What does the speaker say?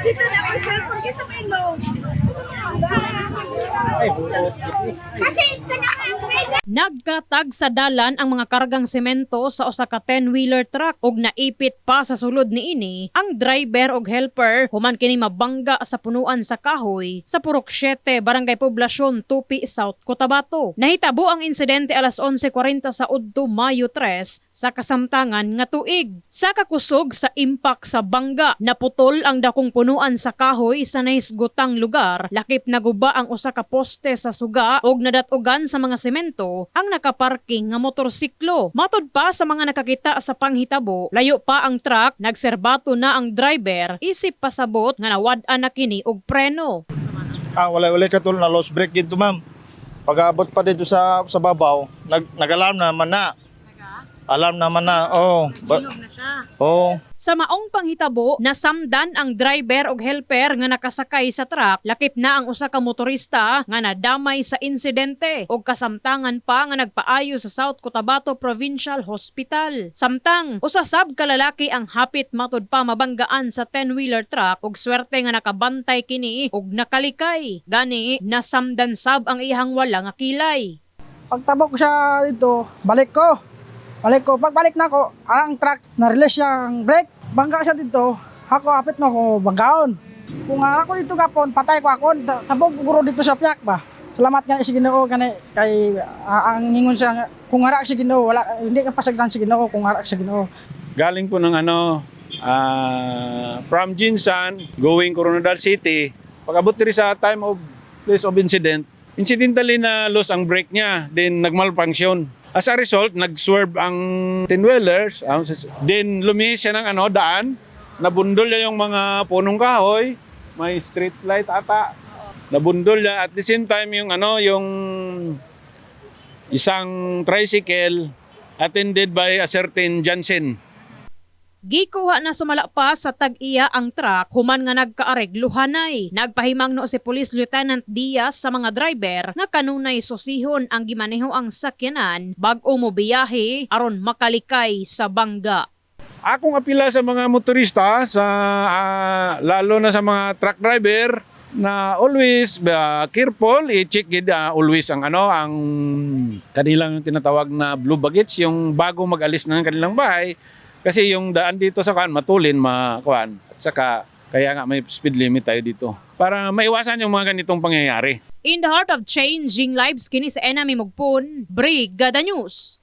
Dito na ako cellphone kasi may low. Kasi ito na nga. Nagkatag sa dalan ang mga kargang semento sa usa ka 10-wheeler truck ug naipit pa sa sulod niini ang driver ug helper human kini mabangga sa punuan sa kahoy sa Purok 7 Barangay Poblasyon Tupi South Cotabato. Nahitabo ang insidente alas 11:40 sa Udto Mayo 3 sa kasamtangan nga tuig. Sa kakusog sa impact sa bangga naputol ang dakong punuan sa kahoy sa naisgutang lugar lakip naguba ang usa ka poste sa suga ug nadatugan sa mga semento ang nakaparking nga motorsiklo. Matod pa sa mga nakakita sa panghitabo, layo pa ang truck, nagserbato na ang driver, isip pasabot nga nawad-an na kini og preno. Ah, wala wala katul na lost brake dito, ma'am. Pag-abot pa dito sa sa babaw, nag nag-alarm naman na. Alarm naman na. Oh. Ba- na siya. oh. Sa maong panghitabo, nasamdan ang driver ug helper nga nakasakay sa truck, lakip na ang usa ka motorista nga nadamay sa insidente ug kasamtangan pa nga nagpaayo sa South Cotabato Provincial Hospital. Samtang usa sab ka lalaki ang hapit matud pa mabanggaan sa 10-wheeler truck ug swerte nga nakabantay kini ug nakalikay. Gani nasamdan sab ang ihang wala nga kilay. Pagtabok siya dito, balik ko. Balik ko. Pagbalik na ko, ang truck, na-release yung brake. Bangga siya dito. Ako, apit na ko, banggaon. Kung ako dito kapon, patay ko ako. Ta- Tabog guro dito sa piyak ba. Salamat nga si Ginoo kani kay ang ningon siya kung harak si Ginoo wala hindi ka pasagdan si Ginoo kung harak si Ginoo. Galing po ng ano, ah, from Jinsan, going Coronadal City. Pag-abot diri sa time of place of incident, incidentally na lost ang brake niya, then nagmalfunction. As a result, nag-swerve ang 10-wheelers, ah, then lumihis siya ng ano, daan, nabundol niya yung mga punong kahoy, may street light ata, nabundol niya. At the same time, yung ano, yung isang tricycle attended by a certain Jansen. Gikuha na sumala sa tag-iya ang truck human nga nagkaareg luhanay. Nagpahimang no si Police Lieutenant Diaz sa mga driver nga kanunay susihon ang gimaneho ang sakyanan bag-o mo biyahe aron makalikay sa bangga. Akong apila sa mga motorista, sa ah, lalo na sa mga truck driver, na always uh, careful, i-check gid ah, always ang ano, ang kanilang tinatawag na blue baggage, yung bago mag-alis ng kanilang bahay. Kasi yung daan dito sa kan matulin, makuan. At saka, kaya nga may speed limit tayo dito. Para maiwasan yung mga ganitong pangyayari. In the heart of changing lives kini sa enemy mugpon, Brigada News.